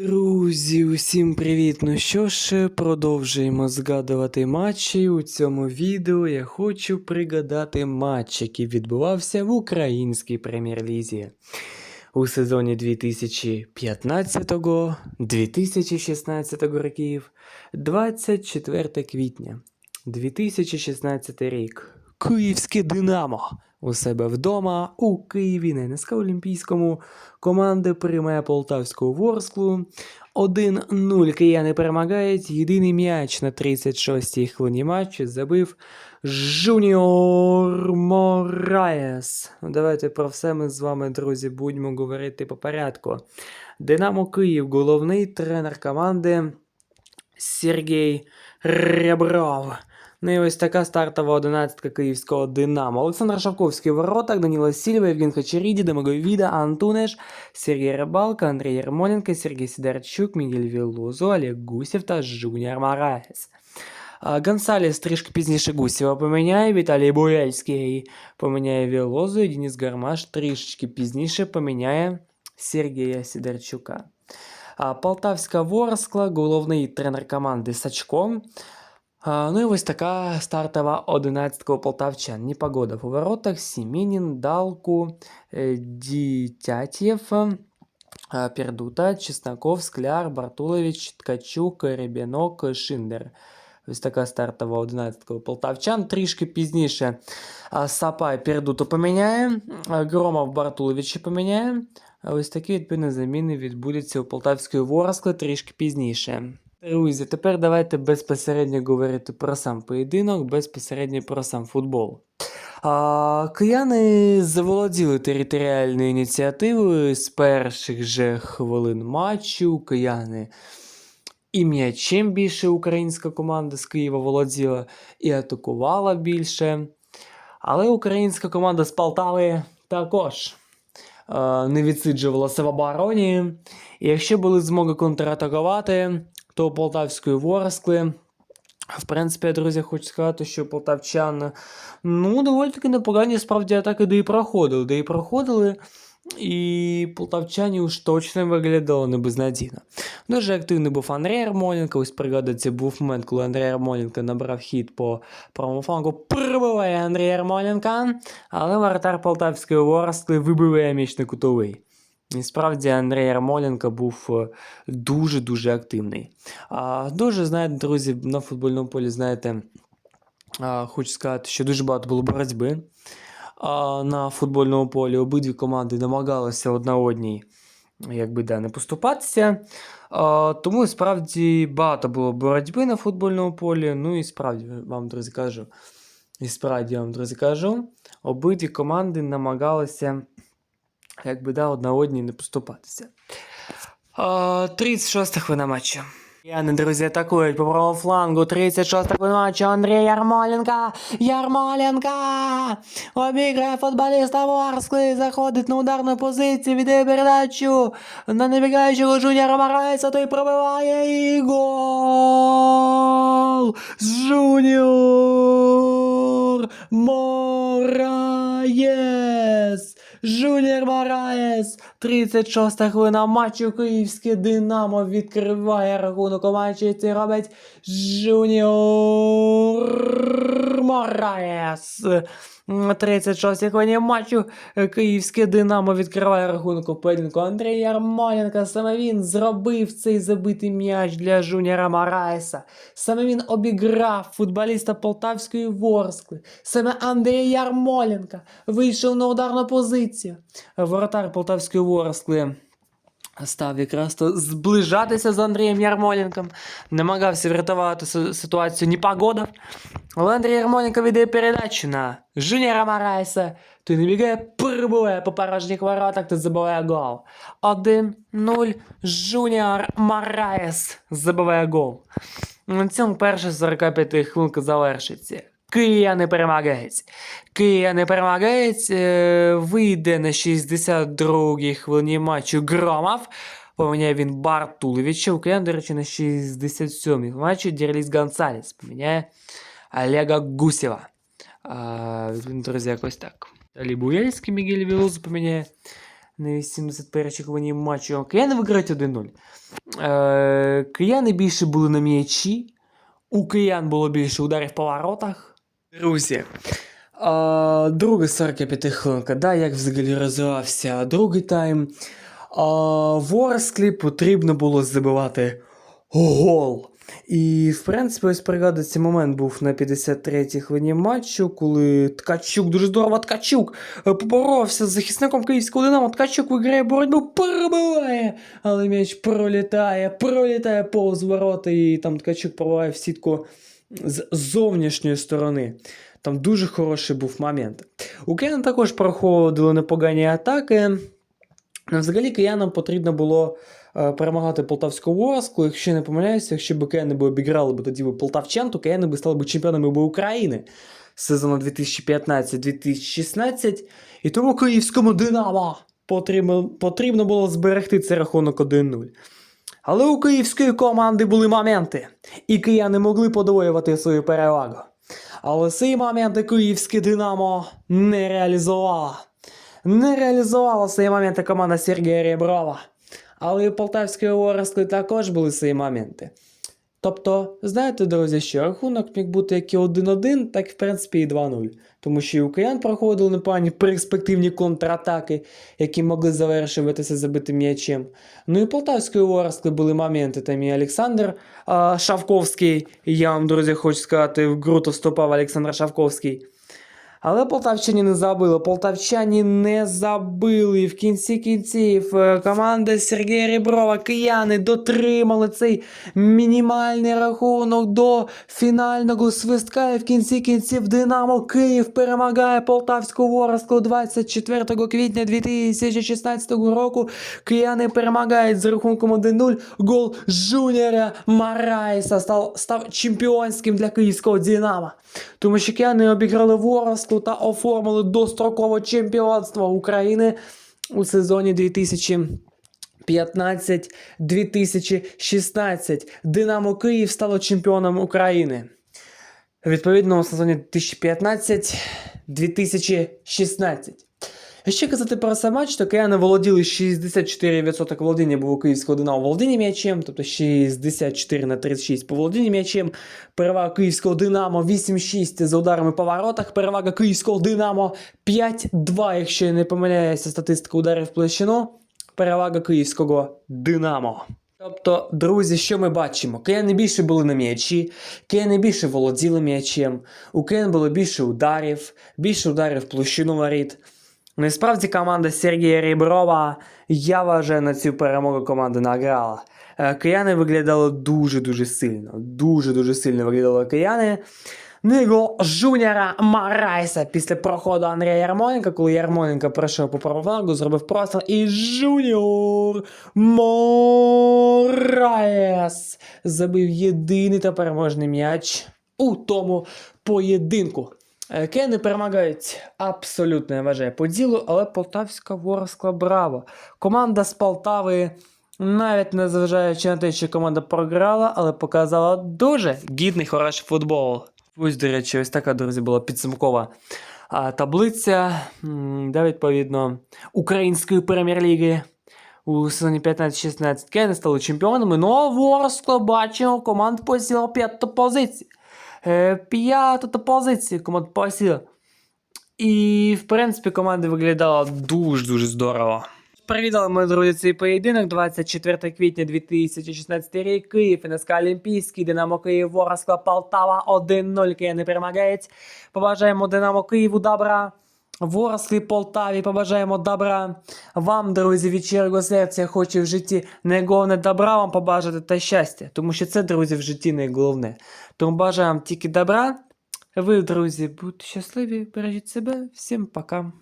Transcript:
Друзі, усім привіт! Ну що ж, продовжуємо згадувати матчі. У цьому відео я хочу пригадати матч, який відбувався в українській прем'єр-лізі у сезоні 2015-2016 років, 24 квітня 2016 рік. Київське Динамо у себе вдома у Києві на НСК Олімпійському команда приймає полтавську Ворсклу. 1-0 кияни перемагають. Єдиний м'яч на 36-й хвилині матчу забив Жуніор Мораєс. Ну, Давайте про все ми з вами, друзі, будемо говорити по порядку. Динамо Київ, головний тренер команди Сергій Ребров. Ну і ось така стартова одинадцятка київського Динамо. Олександр Шавковський в воротах, Даніло Сільва, Євген Хачеріді, Демаго Віда, Антунеш, Сергій Рибалка, Андрій Ярмоленко, Сергій Сидорчук, Мігель Вілузо, Олег Гусєв та Жуніор Мараєс. А, Гонсалес трішки пізніше Гусєва поміняє, Віталій Буяльський поміняє Вілозу, і Денис Гармаш трішечки пізніше поміняє Сергія Сидорчука. А, Полтавська Ворскла, головний тренер команди Сачко. Ну і ось така стартова одинадцятка у полтавчан. Непогода в воротах, Сімінін, Далку, е, Дітятєв, е, Пердута, Чесноков, Скляр, Бартулович, Ткачук, Ребінок, Шиндер. Ось така стартова одинадцятка у полтавчан. Трішки пізніше Сапай Пердуту поміняє, Громов Бартуловича поміняє. Ось такі відповідні заміни відбудуться у Полтавської Ворскли трішки пізніше. Друзі, тепер давайте безпосередньо говорити про сам поєдинок, безпосередньо про сам футбол. А, кияни заволоділи територіальною ініціативою з перших же хвилин матчу. Кияни і м'ячем більше українська команда з Києва володіла, і атакувала більше. Але українська команда з Полтави також не відсиджувалася в обороні. І якщо були змоги контратакувати, то полтавської Ворскли. В принципі, друзі, хочу сказати, що полтавчан ну, доволі таки непогані справді атаки, де і проходили, де і проходили. І полтавчані уж точно виглядали не безнадійно. Дуже активний був Андрій Ярмоленко. Ось пригадується, був момент, коли Андрій Ярмоленко набрав хід по правому флангу, прибиває Андрій Ярмоленко, але воротар Полтавської Ворскли вибиває м'яч на кутовий. І справді Андрій Ярмоленко був е, дуже-дуже активний. А, дуже, знаєте, друзі, на футбольному полі, знаєте, а, хочу сказати, що дуже багато було боротьби а, на футбольному полі. Обидві команди намагалися одна одній якби, да, не поступатися. А, тому справді багато було боротьби на футбольному полі. Ну і справді вам, друзі, кажу. І справді вам, друзі, кажу, обидві команди намагалися якби да, одна одній не поступатися. 36 хвилина матча. Яни, друзі, атакують по правому флангу. 36 хвилина матча. Андрій Ярмоленка. Ярмоленко! Обіграє футболіста Ворскли. Заходить на ударну позицію. Віддає передачу на набігаючого Джуніора Морайса. Той пробиває і гол! Джуніор Мораєс! Жу 36-та хвилина матчу Київське Динамо відкриває рахунок у матчі. Це робить Жуніор. Мораєс. 36 хвилині матчу Київське Динамо відкриває рахунок у поєдинку. Андрій Ярмоленко, саме він зробив цей забитий м'яч для Жуніора Мараєса. Саме він обіграв футболіста Полтавської Ворскли. Саме Андрій Ярмоленко вийшов на ударну позицію. Воротар Полтавської Ворскли став якраз то зближатися з Андрієм Ярмоленком, намагався врятувати си- ситуацію непогода. Але Андрій Ярмоленко віддає передачу на Жуніора Марайса. Той набігає, прибуває по порожніх воротах та забиває гол. 1-0 Жуніор Мараєс забиває гол. На цьому перша 45 хвилинка завершиться. Кияни перемагають. Кияни перемагають. Е, вийде на 62-й хвилині матчу Громов. Поміняє він Бартуловича. У Киян, до речі, на 67-й матчі Дерліс Гонсалес. Поміняє Олега Гусєва. А, друзі, якось так. Далі Буяльський Мігель Вілозу поміняє. на 81-й хвилині матчу. Кияни виграють 1-0. Е, кияни більше були на м'ячі. У киян було більше ударів по воротах. Друзі. А, друга 45 хвилинка, да, як взагалі розвивався другий тайм. А, Ворсклі потрібно було забивати гол. І, в принципі, ось пригадую, цей момент був на 53-й хвилині матчу, коли Ткачук, дуже здорово Ткачук, е, поборовся з захисником київського Динамо. Ткачук виграє боротьбу, перебиває, але м'яч пролітає, пролітає повз ворота, і там Ткачук пробиває в сітку з зовнішньої сторони. Там дуже хороший був момент. У Киян також проходили непогані атаки. Ну, Взагалі киянам потрібно було е, перемагати полтавську Ворсклу. Якщо я не помиляюся, якщо б кияни б обіграли б тоді б полтавчан, то кияни б стали б чемпіонами б України сезону 2015-2016. І тому київському Динамо потрібно, потрібно було зберегти цей рахунок 1-0. Але у київської команди були моменти, і кияни могли подвоювати свою перевагу. Але ці моменти київське Динамо не реалізувала. Не реалізувала цей моменти команда Сергія Реброва. Але у Полтавської Ворскли також були ці моменти. Тобто, знаєте, друзі, що рахунок міг бути як і 1-1, так і в принципі і 2-0. Тому що і Україн проходили непогані перспективні контратаки, які могли завершуватися забитим м'ячем. Ну і Полтавської Ворскли були моменти. Там і Олександр а, Шавковський. Я вам, друзі, хочу сказати, в гру вступав Олександр Шавковський. Але полтавчані не забили. Полтавчані не забили. В кінці кінців е, команда Сергія Ріброва, кияни дотримали цей мінімальний рахунок до фінального свистка. І в кінці кінців Динамо Київ перемагає Полтавську Ворсклу 24 квітня 2016 року. Кияни перемагають з рахунком 1-0. Гол Жуніора Марайса став, став чемпіонським для київського Динамо. Тому що кияни обіграли Ворсклу та оформили дострокове чемпіонство України у сезоні 2015-2016. Динамо Київ стало чемпіоном України. Відповідно, у сезоні 2015-2016. Якщо казати про сам матч, то кияни володіли 64% володіння було київського Динамо володіння м'ячем, тобто 64 на 36 по володінні м'ячем. Перевага київського Динамо 8-6 за ударами по воротах. Перевага київського Динамо 5-2, якщо я не помиляюся, статистика ударів площину. Перевага київського Динамо. Тобто, друзі, що ми бачимо? Кияни більше були на м'ячі, кияни більше володіли м'ячем, у киян було більше ударів, більше ударів площину воріт. Насправді команда Сергія Ріброва, я вважаю, на цю перемогу команда награла. Е, Кияни виглядали дуже-дуже сильно. Дуже-дуже сильно виглядали кияни. Ну і Жуніора Марайса після проходу Андрія Ярмоленка, коли Ярмоленко пройшов по правому зробив простріл, і Жуніор Мораєс забив єдиний та переможний м'яч у тому поєдинку. Е, Кени перемагають абсолютно, я вважаю, по ділу, але Полтавська Ворскла браво. Команда з Полтави, навіть незважаючи на те, що команда програла, але показала дуже гідний хороший футбол. Ось, до речі, ось така, друзі, була підсумкова таблиця, де, відповідно, Української прем'єр-ліги. У сезоні 15-16 Кени стали чемпіонами, ну а Ворскла, бачимо, команда посіла п'яту позицію. Е, П'ята позиція команда посіла. І, в принципі, команда виглядала дуже-дуже здорово. Привітали ми, друзі, цей поєдинок 24 квітня 2016 рік. Київ, НСК Олімпійський, Динамо Київ, Ворскла, Полтава 1-0. Кияни перемагають. Побажаємо Динамо Києву добра. Ворслі Полтаві побажаємо добра. Вам, друзі, від щирого серця я хочу в житті найголовне добра вам побажати та щастя. Тому що це, друзі, в житті найголовне. Тому бажаємо тільки добра. Ви, друзі, будьте щасливі, бережіть себе. Всім пока.